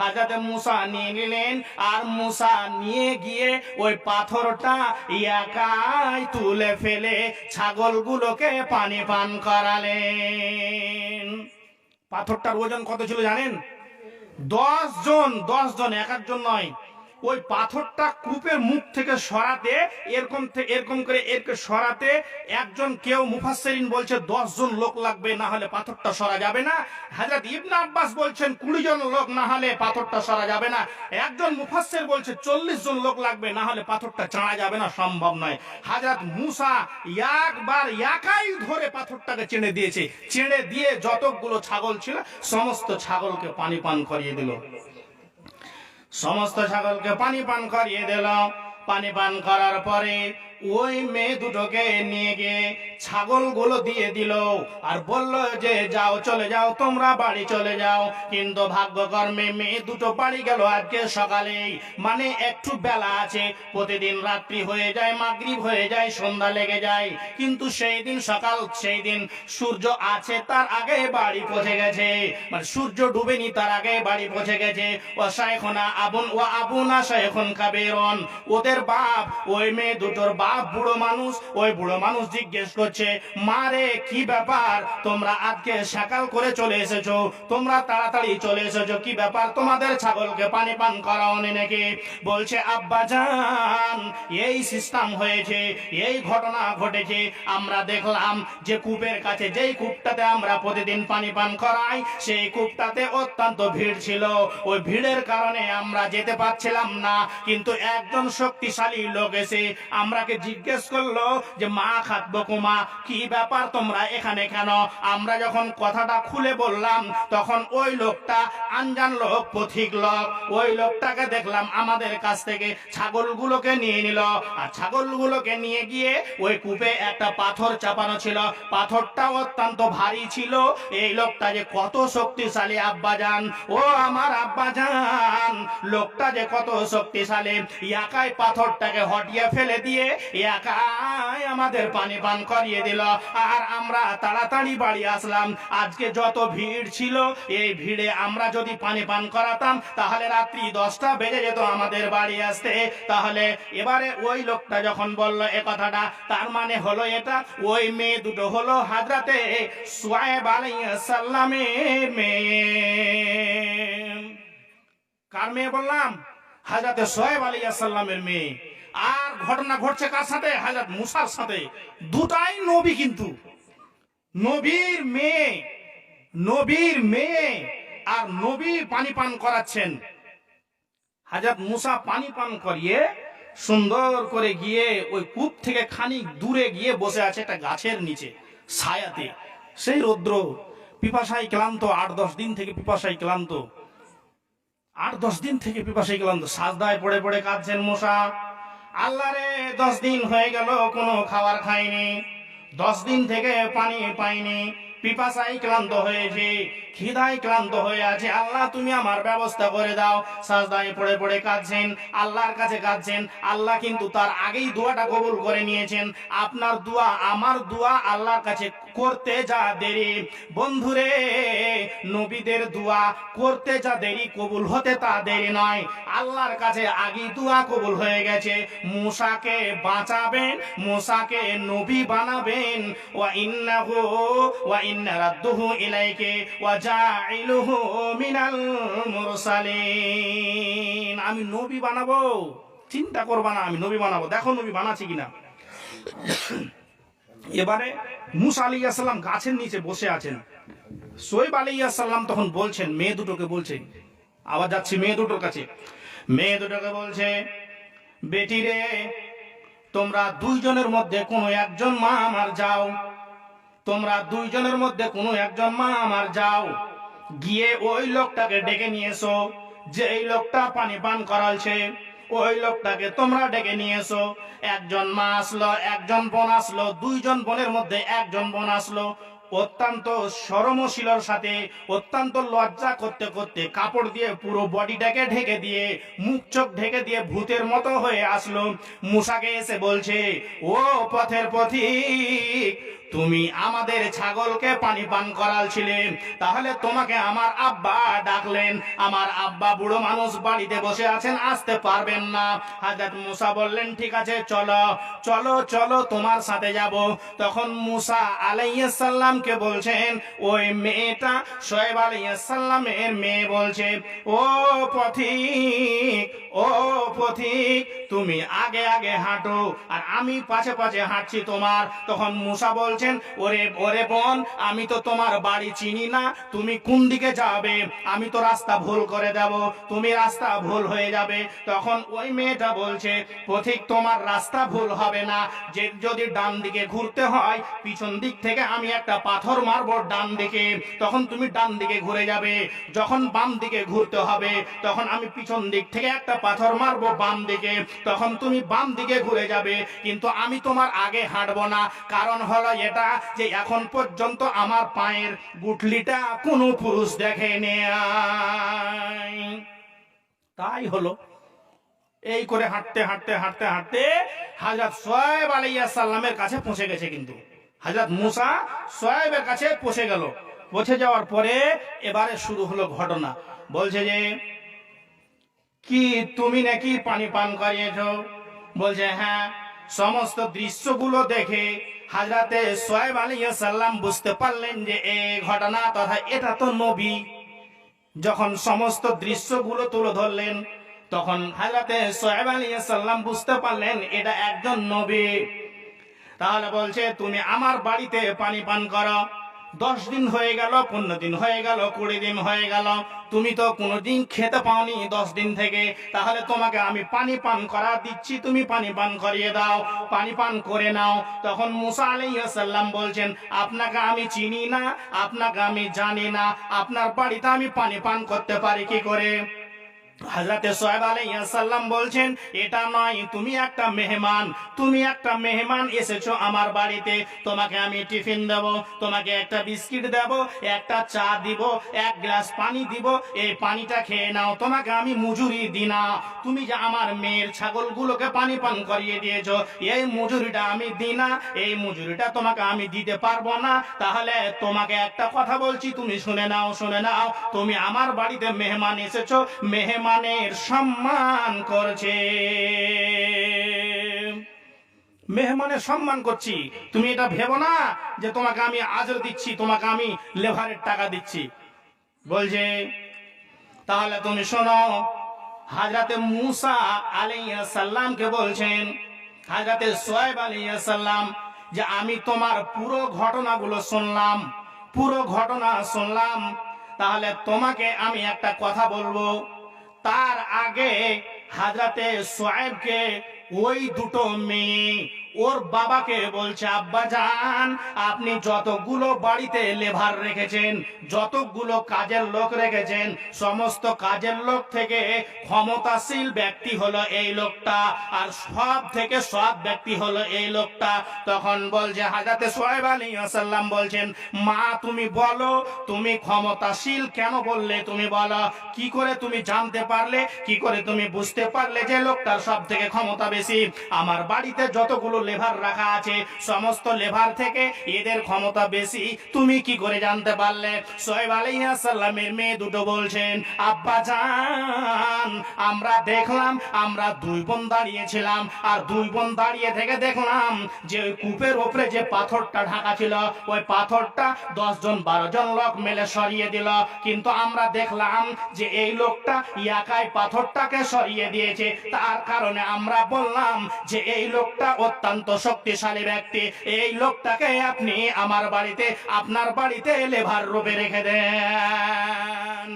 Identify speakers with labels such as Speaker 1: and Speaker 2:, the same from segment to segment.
Speaker 1: হাজাতে মুসা নিয়ে নিলেন, আর মুসা নিয়ে গিয়ে ওই পাথরটা একাই তুলে ফেলে ছাগলগুলোকে পানি পান করালেন। পাথরটার ওজন কত ছিল জানেন? দশ জন দশ জন, এক একজন নয়। ওই পাথরটা কূপের মুখ থেকে সরাতে, এরকম এরকম করে এরকে সরাতে একজন কেউ মুফাসসিরিন বলছে জন লোক লাগবে, না হলে পাথরটা সরা যাবে না। হাজরত ইবনে আব্বাস বলছেন, কুড়ি জন লোক, না হলে পাথরটা সরা যাবে না। একজন মুফাসসির বলছে, চল্লিশ জন লোক লাগবে, না হলে পাথরটা চাড়া যাবে না, সম্ভব নয়। হাজরত মুসা একবার একাই ধরে পাথরটাকে চেড়ে দিয়েছে। চেড়ে দিয়ে যতগুলো ছাগল ছিল, সমস্ত ছাগলকে পানি পান করিয়ে দিল। সমস্ত ছাগলকে পানি পান করিয়ে দিল। পানি পান করার পরে ওই মেয়ে দুটোকে নিয়ে গিয়ে ছাগলগুলো দিয়ে দিল আর বলল যে, যাও, চলে যাও, তোমরা বাড়ি চলে যাও। কিন্তু ভাগ্যকর্মে মেয়ে দুটো বাড়ি গেল আজকে সকালে মানে একটু বেলা আছে, প্রতিদিন রাত্রি হয়ে যায়, মাগরিব হয়ে যায়, সন্ধ্যা লেগে যায়। কিন্তু সেই দিন সকাল, সেই দিন সূর্য আছে, তার আগে বাড়ি পৌঁছে গেছে। মানে সূর্য ডুবেনি, তার আগে বাড়ি পৌঁছে গেছে। ও শায়খনা আবুন, ও আবুনা শায়খুন কাবেরন। ওদের বাপ, ওই মেয়ে দুটোর বাপ বুড়ো মানুষ, ওই বুড়ো মানুষ জিজ্ঞেস করছে, মারে, কি ব্যাপার? তোমরা আজকে সকাল করে চলে এসেছ, তোমরা তাড়াতাড়ি চলে এসেছ, কি ব্যাপার? তোমাদের ছাগলকে পানি পান করাওনি নাকি? বলছে, আব্বা জান এই সিস্টেম হয়েছে, এই ঘটনা ঘটেছে। আমরা দেখলাম যে কূপের কাছে যেই কূপটাতে আমরা প্রতিদিন পানি পান করাই, সেই কূপটাতে অত্যন্ত ভিড় ছিল। ওই ভিড়ের কারণে আমরা যেতে পারছিলাম না, কিন্তু একজন শক্তিশালী লোক এসে আমরাকে জিজ্ঞেস করল যে, মা খাদ্য কুমা, কি ব্যাপার তোমরা এখানে কেন? আমরা যখন কথাটা খুলে বললাম, তখন ওই লোকটা আনজান লোক, পথিক লোক, ওই লোকটাকে দেখলাম আমাদের কাছ থেকে ছাগলগুলোকে নিয়ে নিল। আর ছাগলগুলোকে নিয়ে গিয়ে ওই কূপে একটা পাথর চাপানো ছিল। পাথরটা অত্যন্ত ভারী ছিল। এই লোকটা যে কত শক্তিশালী আব্বাজান। ও আমার আব্বাজান, লোকটা যে কত শক্তিশালী। একাই পাথরটাকে হটিয়ে ফেলে দিয়ে একাই আমাদের পানি পান করিয়ে দিল। আর আমরা তাড়াতাড়ি বাড়ি আসলাম। আজকে যত ভিড় ছিল, এই ভিড়ে আমরা যদি পানি পান করাতাম, তাহলে রাত্রি দশটা বেজে যেত আমাদের বাড়ি আসতে। তাহলে এবারে ওই লোকটা যখন বলল, এ কথাটা তার মানে হলো এটা, ওই মেয়ে দুটো হলো হাজরাতে সোয়েব আলাইহিস সালামের মেয়ে। কার মেয়ে বললাম? হাজরাতে সোয়েব আলাইহিস সালামের মেয়ে। আর ঘটনা ঘটছে কার সাথে? হাজরত মুসার সাথে। দুটাই নবী কিন্তু। নবীর মেয়ে নবীর মেয়ে, আর নবী পানি পান করাচ্ছেন। হাজরত মুসা পানি পান করিয়ে সুন্দর করে গিয়ে ওই কূপ থেকে খানিক দূরে গিয়ে বসে আছে একটা গাছের নিচে, ছায়াতে। সেই রৌদ্র, পিপাসায় ক্লান্ত, আট দশ দিন থেকে পিপাসায় ক্লান্ত। আট দশ দিন থেকে পিপাসায় ক্লান্ত। সাজদায় পড়ে পড়ে কাঁদছেন মশা। আল্লাহ রে, দশ দিন হয়ে গেল, কোনো খাবার খাইনি। দশ দিন থেকে পানি পাইনি। পিপাসাই ক্লান্ত হয়েছে খিদাই ক্লান্ত হয়ে আছে। আল্লাহ, তুমি আমার ব্যবস্থা করে দাও। সাজদায় পড়ে পড়ে কাঁদছেন, আল্লাহর কাছে কাঁদছেন। আল্লাহ কিন্তু তার আগেই দোয়াটা কবুল করে নিয়েছেন। আপনার দোয়া, আমার দোয়া আল্লাহর কাছে করতে যা দেরি। বন্ধুরে, নবীদের দোয়া করতে যা দেরি, কবুল হতে তা দেরি নয়। আল্লাহর কাছে আগে দোয়া কবুল হয়ে গেছে। মুসাকে বাঁচাবেন, মুসাকে নবী বানাবেন। ওয়া ইন্নাহু, ওয়া ইন্না রাদ্দুহু ইলাইকে, ওয়া জাইলুহু মিনাল মুরসালিন। আমি নবী বানাবো? চিন্তা করবা না, আমি নবী বানাবো। দেখো নবী বানাচ্ছি কিনা। এবারে মুসা আলাইহিস সালাম গাছের নিচে বসে আছেন। সোয়েব আলাইহিস সালাম তখন বলছেন, মেয়ে দুটোকে বলছে আবার যাচ্ছি মেয়ে দুটোর কাছে, মেয়ে দুটোকে বলছে, বেটি রে, তোমরা দুইজনের মধ্যে কোনো একজন মা আমার যাও, তোমরা দুইজনের মধ্যে কোনো একজন মা আমার যাও। গিয়ে ওই লোকটাকে ডেকে নিয়ে এসো যে এই লোকটা পানি পান করালছে ওই লোকটাকে তোমরা ডেকে নিয়ে এসো একজন মা আসলো, একজন বোন আসলো, দুইজন বোনের মধ্যে একজন বোন আসলো। অত্যন্ত সরমশীলর সাথে, অত্যন্ত লজ্জা করতে করতে কাপড় দিয়ে পুরো বডিটাকে ঢেকে দিয়ে, মুখ চোখ ঢেকে দিয়ে ভূতের মতো হয়ে আসলো। মুসাকে এসে বলছে, ও পথের পথিক তুমি আমাদের ছাগলকে পানি পান করালছিলে। তাহলে তোমাকে আমার আব্বা ডাকলেন। আমার আব্বা বুড়ো মানুষ বাড়িতে বসে আছেন, আসতে পারবেন না। হাজরত মুসা বললেন, ঠিক আছে, চলো চলো চলো, তোমার সাথে যাব। তখন মুসা আলাইসাল্লামকে বলছেন, ওই মেয়েটা সোয়েব আলাইসাল্লামের মেয়ে বলছে, ও পথিক ও পথিক, তুমি আগে আগে হাঁটো, আর আমি পাশে পাশে হাঁটছি তোমার। তখন মুসা বলছেন, ওরে ওরে বোন, আমি তো তোমার বাড়ি চিনি না, তুমি কোন দিকে যাবে? আমি তো রাস্তা ভুল করে দেব, তুমি রাস্তা ভুল হয়ে যাবে। তখন ওই মেয়েটা বলছে, পথিক, তোমার রাস্তা ভুল হবে না। যে, যদি ডান দিকে ঘুরতে হয়, পিছন দিক থেকে আমি একটা পাথর মারবো ডান দিকে। তখন তুমি ডান দিকে ঘুরে যাবে। যখন বাম দিকে ঘুরতে হবে, তখন আমি পিছন দিক থেকে একটা পাথর মারবো বাম দিকে, তখন তুমি বাম দিকে ঘুরে যাবে। কিন্তু আমি তোমার আগে হাঁটবো না। কারণ হলো এটা যে এখন পর্যন্ত আমার পায়ের গুটলিটা কোনো পুরুষ দেখে তাই হলো। এই করে হাঁটতে হাঁটতে হাঁটতে হাঁটতে হাজরত সোয়েব আলাইয়া সাল্লামের কাছে পৌঁছে গেছে কিন্তু। হাজরত মুসা সোয়েবের কাছে পৌঁছে গেল। পৌঁছে যাওয়ার পরে এবারে শুরু হলো ঘটনা। বলছে যে কি তুমি নাকি পানি পান করিয়েছ? বলছে হ্যাঁ সমস্ত দৃশ্যগুলো দেখে হাজরাতে সোয়েব আলাইয়া সাল্লাম বুঝতে পারলেন যে এই ঘটনা তথা এটা তো নবী। যখন সমস্ত দৃশ্যগুলো তুলে ধরলেন, তখন হাজরাতে সোহেব আলী সাল্লাম বুঝতে পারলেন এটা একজন নবী। তাহলে বলছে, তুমি আমার বাড়িতে পানি পান করো। দশ দিন হয়ে গেল, পনেরো দিন হয়ে গেল, কুড়ি দিন হয়ে গেল। তুমি তো কোনোদিন খেতে পাওনি দশ দিন থেকে। তাহলে তোমাকে আমি পানি পান করা দিচ্ছি, তুমি পানি পান করিয়ে দাও, পানি পান করে নাও। তখন মুসা আলাইসাল্লাম বলছেন, আপনাকে আমি চিনি না, আপনাকে আমি জানি না, আপনার বাড়িতে আমি পানি পান করতে পারি কি করে? হাজরাতে সোহেব আলাইসাল্লাম বলছেন, এটা নয়, তুমি একটা মেহমান, তুমি একটা মেহমান এসেছ আমার বাড়িতে, তোমাকে আমি টিফিন দেব, তোমাকে একটা বিস্কিট দেব, একটা চা দিব, এক গ্লাস পানি দিব, এই পানিটা খেয়ে নাও, তোমাকে আমি মজুরি তুমি যে আমার মেয়ের ছাগলগুলোকে পানি পান করিয়ে দিয়েছ, এই মজুরিটা আমি দিই না এই মজুরিটা তোমাকে আমি দিতে পারব না। তাহলে তোমাকে একটা কথা বলছি, তুমি শুনে নাও শুনে নাও, তুমি আমার বাড়িতে মেহমান এসেছ মেহমানের সম্মান করছে। মেহমানের সম্মান করছি। তুমি এটা ভেবো না যে তোমাকে আমি আজর দিচ্ছি, তোমাকে আমি লেভারের টাকা দিচ্ছি। বলছে, তাহলে তুমি শোনো, হাজরাতে মুসা আলাইহিস সাল্লামকে বলছেন, হাজরাতে সোয়েব আলাইহিস সাল্লাম যে আমি তোমার পুরো ঘটনাগুলো শুনলাম, পুরো ঘটনা শুনলাম, তাহলে তোমাকে আমি একটা কথা বলব। তার আগে হাজরাতে সোয়েবকে ওই দুটো মেয়ে ওর বাবাকে বলছে, আব্বা যান আপনি যতগুলো বাড়িতে লেভার রেখেছেন, যতগুলো কাজের লোক রেখেছেন, সমস্ত কাজের লোক থেকে ক্ষমতাশীল ব্যক্তি হলো এই লোকটা, আর সব থেকে সৎ ব্যক্তি হলো এই লোকটা। তখন বলছে হাজাতে সোহেব আলী আসাল্লাম বলছেন, মা, তুমি বলো, তুমি ক্ষমতাশীল কেন বললে তুমি বলো? কি করে তুমি জানতে পারলে? কি করে তুমি বুঝতে পারলে যে লোকটার সব থেকে ক্ষমতা বেশি? আমার বাড়িতে যতগুলো লেভার রাখা আছে। সমস্ত লেভার থেকে এদের ক্ষমতা বেশি। তুমি কি করে জানতে পারলে? সোহেব আলাইসাল্লামের মেয়ে দুটো বলছেন, আব্বা জান, আমরা দেখলাম, আমরা দুই বোন দাঁড়িয়েছিলাম। আর দুই বোন দাঁড়িয়ে থেকে দেখলাম যে ওই কূপের ওপরে যে পাথরটা ঢাকা ছিল, ওই পাথরটা দশ জন, বারো জন লোক মেলে সরিয়ে দিল। কিন্তু আমরা দেখলাম যে এই লোকটা ইয়াকায় পাথরটাকে সরিয়ে দিয়েছে। তার কারণে আমরা বললাম যে এই লোকটা অত্যন্ত শক্তিশালী ব্যক্তি। এই লোকটাকে আপনি আমার বাড়িতে আপনার বাড়িতে লেভার রূপে রেখে দেন।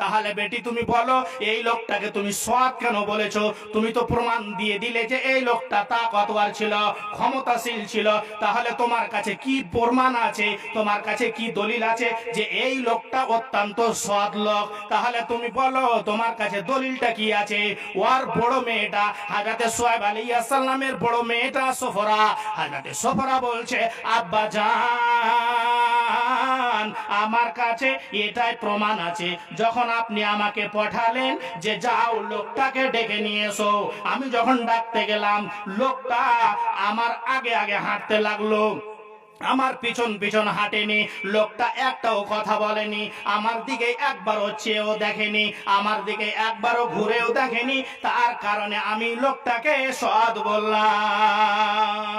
Speaker 1: তাহলে বেটি তুমি বলো, এই লোকটাকে তুমি সৎ কেন বলেছ? তুমি তো প্রমাণ দিয়ে দিলে যে এই লোকটা তা কতবার ছিল, ক্ষমতাশীল ছিল। তাহলে তোমার কাছে কি প্রমাণ আছে? তোমার কাছে কি দলিল আছে যে এই লোকটা অত্যন্ত সৎ লোক? তাহলে তুমি বলো, তোমার কাছে দলিলটা কি আছে? ওর বড় মেয়েটা হাজাতে সোয়েব আলী আসাল্লামের বড় মেয়েটা সফরা। হাজাতে সফরা বলছে, আব্বা পাঠান আমার কাছে এটাই প্রমাণ আছে। যখন আপনি আমাকে পাঠালেন যে যাও, লোকটাকে ডেকে নিয়ে এসো। আমি যখন ডাকতে গেলাম, লোকটা আমার আগে আগে হাঁটতে লাগল। আমার পিছন পিছন হাঁটেনি, লোকটা একটাও কথা বলেনি। আমার দিকে একবারও চেয়েও দেখেনি, আমার দিকে একবারও ঘুরেও দেখেনি। তার কারণে আমি লোকটাকে সৎ বললাম।